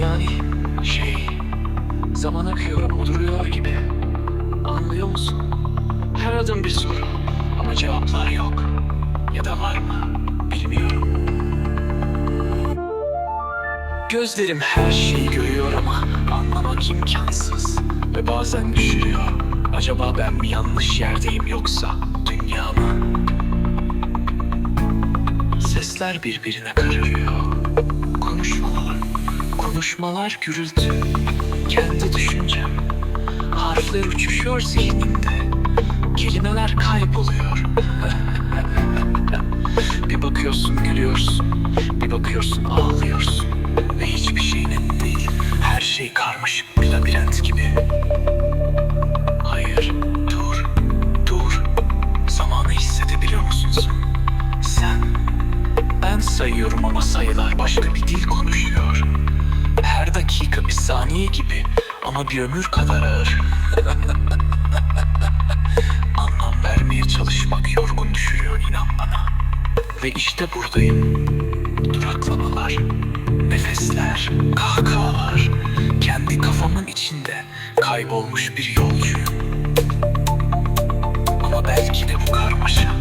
Yani şey, zaman akıyor duruyor gibi. Anlıyor musun? Her adım bir soru ama cevaplar yok. Ya da var mı? Bilmiyorum. Gözlerim her şeyi görüyor ama anlamak imkansız. Ve bazen düşürüyor. Acaba ben mi yanlış yerdeyim yoksa dünya mı? Sesler birbirine karışıyor. Konuşmalar, gürültü. Kendi düşüncem. Harfler uçuşuyor zihnimde. Kelimeler kayboluyor. bir bakıyorsun gülüyorsun. Bir bakıyorsun ağlıyorsun. Ve hiçbir şey net değil. Her şey karmaşık bir labirent gibi. Gibi ama bir ömür kadar ağır. Anlam vermeye çalışmak yorgun düşürüyor inan bana. Ve işte buradayım. Duraklamalar, nefesler, kahkahalar. Kendi kafamın içinde kaybolmuş bir yolcuyum. Ama belki de bu karmaşa